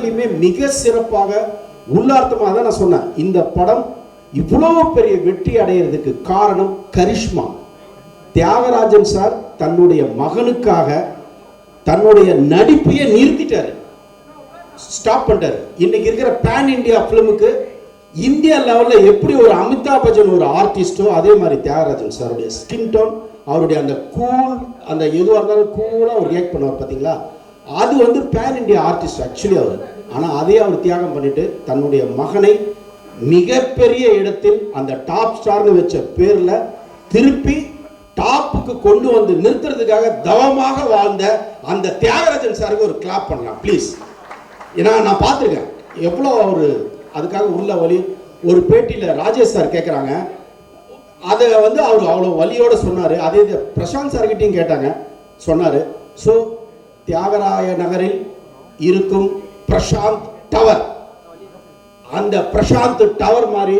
எல்லாத்துலேயுமே மிக சிறப்பாக உள்ளார்த்தமாக தான் நான் சொன்னேன். இந்த படம் இவ்வளோ பெரிய வெற்றி அடையிறதுக்கு காரணம் கரிஷ்மா. தியாகராஜன் சார் தன்னுடைய மகனுக்காக தன்னுடைய நடிப்பையே நிறுத்திட்டார். ஸ்டாப் பண்ணிட்டார். இன்னைக்கு இருக்கிற பேன் இந்தியா ஃபிலிமுக்கு இந்தியா லெவலில் எப்படி ஒரு அமிதாப் பச்சன் ஒரு ஆர்டிஸ்டோ அதே மாதிரி தியாகராஜன் சாருடைய ஸ்கின் டோன் அவருடைய அந்த கூல் அந்த எதுவாக இருந்தாலும் கூலாக அவர் ரியாக்ட் பண்ணுவார் பார்த்தீங்களா அது வந்து பேன் இந்தியா ஆர்டிஸ்ட் ஆக்சுவலி அவர். ஆனால் அதே அவர் தியாகம் பண்ணிட்டு தன்னுடைய மகனை மிகப்பெரிய இடத்தில் அந்த டாப் ஸ்டார்னு வச்ச பேரில் திருப்பி டாப்புக்கு கொண்டு வந்து நிறுத்துறதுக்காக தவமாக வாழ்ந்த அந்த தியாகராஜன் சாருக்கு ஒரு கிளாப் பண்ணலாம் ப்ளீஸ் ஏன்னா நான் பார்த்துருக்கேன். எவ்வளோ அவர் அதுக்காக உள்ள வழி ஒரு பேட்டியில் ராஜேஷ் சார் கேட்குறாங்க அதை வந்து அவர் அவ்வளோ வழியோடு சொன்னார். அதே இது பிரசாந்த் சார்கிட்டையும் கேட்டாங்க. சொன்னார். ஸோ தியாகராய நகரில் இருக்கும் பிரசாந்த் டவர். அந்த பிரசாந்த் டவர் மாதிரி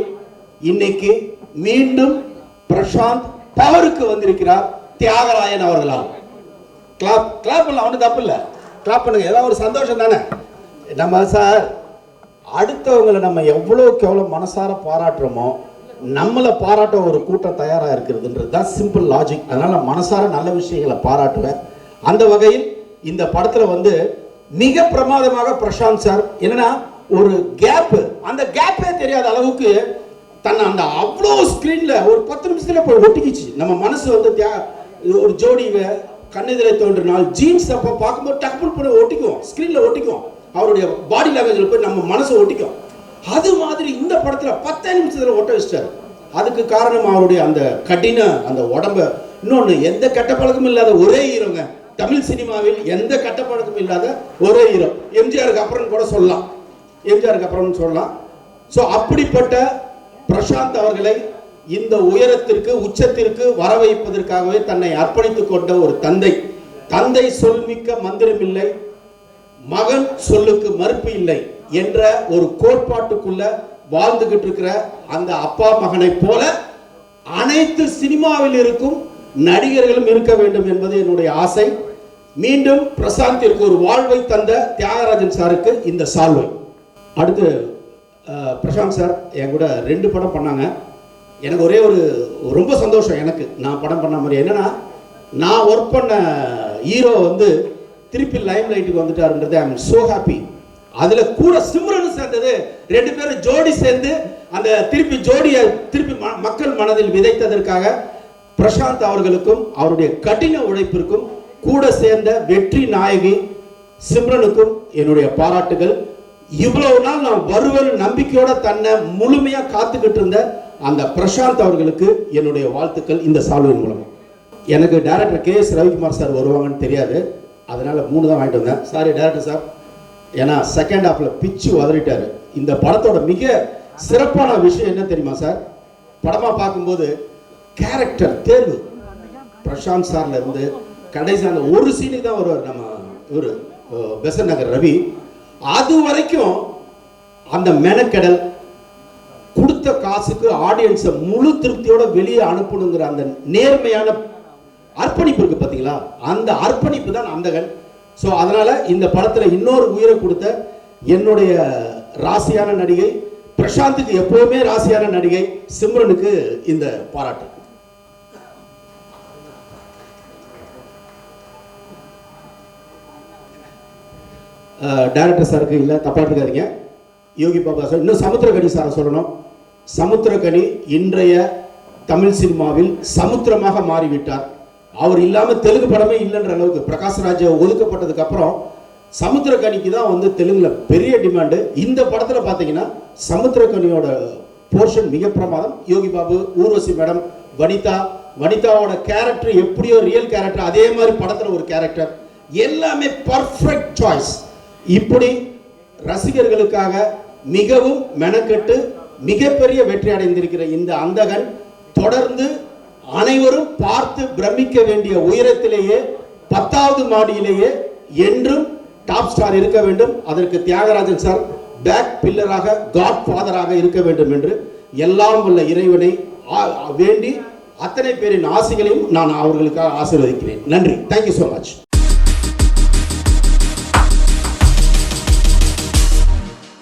இன்னைக்கு மீண்டும் பிரசாந்த் டவருக்கு வந்திருக்கிறார் தியாகராயன் அவர்களால். கிளாப் கிளாப் பண்ணலாம் ஒன்றும் தப்பு இல்லை. கிளாப் பண்ணுங்க ஏதாவது ஒரு சந்தோஷம் தானே. நம்ம சார் அடுத்தவங்களை நம்ம எவ்வளோக்கு எவ்வளோ மனசார பாராட்டுறோமோ நம்மளை பாராட்ட ஒரு கூட்டம் தயாராக இருக்கிறதுன்றது தான் சிம்பிள் லாஜிக் அதனால் மனசார நல்ல விஷயங்களை பாராட்டுவேன். அந்த வகையில் இந்த படத்தில் வந்து மிக பிரமாதமாக பிரசாந்த் சார் என்னன்னா ஒரு கேப்பு அந்த கேப்பே தெரியாத அளவுக்கு தன்னை அந்த அவ்வளோ ஸ்க்ரீனில் ஒரு பத்து நிமிஷத்தில் போய் ஒட்டிக்கிச்சு. நம்ம மனசு வந்து தியா ஒரு ஜோடி கண்ணெதிரை தோன்றினால் ஜீன்ஸ் அப்போ பார்க்கும்போது டக்குனு போய் ஒட்டிக்குவோம் ஸ்க்ரீனில் ஒட்டிக்குவோம் அவருடைய பாடி லாங்குவேஜில் போய் நம்ம மனசை ஒட்டிக்கும். அது மாதிரி இந்த படத்தில் பத்தே நிமிஷத்தில் ஒட்ட வச்சிட்டாரு. அதுக்கு காரணம் அவருடைய அந்த கடின அந்த உடம்ப. இன்னொன்று எந்த கெட்ட பழக்கமும் இல்லாத ஒரே ஹீரோங்க தமிழ் சினிமாவில் எந்த கெட்ட இல்லாத ஒரே ஹீரோ. எம்ஜிஆருக்கு அப்புறம் கூட சொல்லலாம். எம்ஜிஆருக்கு அப்புறம் சொல்லலாம். ஸோ அப்படிப்பட்ட பிரசாந்த் அவர்களை இந்த உயரத்திற்கு உச்சத்திற்கு வர வைப்பதற்காகவே தன்னை அர்ப்பணித்துக் கொண்ட ஒரு தந்தை. தந்தை சொல்மிக்க மந்திரம் இல்லை. மகன் சொல்லுக்கு மறுப்பு இல்லை என்ற ஒரு கோட்பாட்டுக்குள்ள வாழ்ந்துகிட்டு இருக்கிற அந்த அப்பா மகனை போல அனைத்து சினிமாவில் இருக்கும் நடிகர்களும் இருக்க வேண்டும் என்பது என்னுடைய ஆசை. மீண்டும் பிரசாந்திற்கு ஒரு வாழ்வை தந்த தியாகராஜன் சாருக்கு இந்த சால்வை. அடுத்து பிரசாந்த் சார் என் கூட ரெண்டு படம் பண்ணாங்க. எனக்கு ஒரே ஒரு ரொம்ப சந்தோஷம் எனக்கு. நான் படம் பண்ண மாதிரி. என்னன்னா நான் ஒர்க் பண்ண ஹீரோ வந்து திருப்பி லைம் லைட்டுக்கு வந்துட்டாருன்றது ஐ எம் ஸோ ஹாப்பி அதில் கூட சிம்ரன் சேர்ந்தது. ரெண்டு பேரும் ஜோடி சேர்ந்து அந்த திருப்பி ஜோடியை திருப்பி மக்கள் மனதில் விதைத்ததற்காக பிரசாந்த் அவர்களுக்கும் அவருடைய கடின உழைப்பிற்கும் கூட சேர்ந்த வெற்றி நாயகி சிம்ரனுக்கும் என்னுடைய பாராட்டுகள். இவ்வளவு நாள் நான் வருவேன் நம்பிக்கையோட தன்னை முழுமையா காத்துக்கிட்டு இருந்த அந்த பிரசாந்த் அவர்களுக்கு என்னுடைய வாழ்த்துக்கள் இந்த சால்வின் மூலம். எனக்கு director K S Ravikumar sir வருவாங்கன்னு தெரியாது. அதனால மூணு தான் வாங்கிட்டு வந்தேன். சாரி டைரக்டர் சார் ஏன்னா செகண்ட் ஹாஃப்ல பிச்சு உதறிட்டாரு இந்த படத்தோட மிக சிறப்பான விஷயம் என்ன தெரியுமா சார் படமா பார்க்கும்போது கேரக்டர் தேர்வு. பிரசாந்த் சார்ல இருந்து கடைசி அந்த ஒரு சீனி தான் வருவார் நம்ம இவர் பெசன் நகர் ரவி. அது வரைக்கும் அந்த மெனக்கெடல் கொடுத்த காசுக்கு ஆடியன்ஸை முழு திருப்தியோட வெளியே அனுப்பணுங்கிற அந்த நேர்மையான அர்ப்பணிப்பு இருக்கு பார்த்தீங்களா அந்த அர்ப்பணிப்பு தான் அந்தகன் ஸோ அதனால் இந்த படத்தில் இன்னொரு உயிரை கொடுத்த என்னுடைய ராசியான நடிகை பிரசாந்துக்கு எப்போவுமே ராசியான நடிகை சிம்ரனுக்கு இந்த பாராட்டு. டேரக்டர் சாருக்கு இல்லை தப்பாக எடுத்துக்காதீங்க. யோகி பாபா சார் இன்னும் சமுத்திரகனி சாரை சொல்லணும். சமுத்திரகனி இன்றைய தமிழ் சினிமாவில் சமுத்திரமாக மாறிவிட்டார். அவர் இல்லாமல் தெலுங்கு படமே இல்லைன்ற அளவுக்கு பிரகாஷ்ராஜ் ஒதுக்கப்பட்டதுக்கு அப்புறம் சமுத்திரகனிக்கு தான் வந்து தெலுங்கில் பெரிய டிமாண்டு இந்த படத்தில் பார்த்தீங்கன்னா சமுத்திரகனியோட போர்ஷன் மிக பிரமாதம். யோகி பாபு ஊர்வசி மேடம் வனிதா வனிதாவோட கேரக்டர் எப்படியோ ரியல் கேரக்டர் அதே மாதிரி படத்தில் ஒரு கேரக்டர் எல்லாமே பர்ஃபெக்ட் சாய்ஸ் இப்படி ரசிகர்களுக்காக மிகவும் மெனக்கெட்டு மிகப்பெரிய வெற்றி அடைந்திருக்கிற இந்த அந்தகன் தொடர்ந்து அனைவரும் பார்த்து பிரமிக்க வேண்டிய உயரத்திலேயே பத்தாவது மாடியிலேயே என்றும் டாப் ஸ்டார் இருக்க வேண்டும். அதற்கு தியாகராஜன் சார் பேக் பில்லராக காட் ஃபாதராக இருக்க வேண்டும் என்று எல்லாம் உள்ள இறைவனை வேண்டி அத்தனை பேரின் ஆசைகளையும் நான் அவர்களுக்காக ஆசீர்வதிக்கிறேன். நன்றி. Thank you so much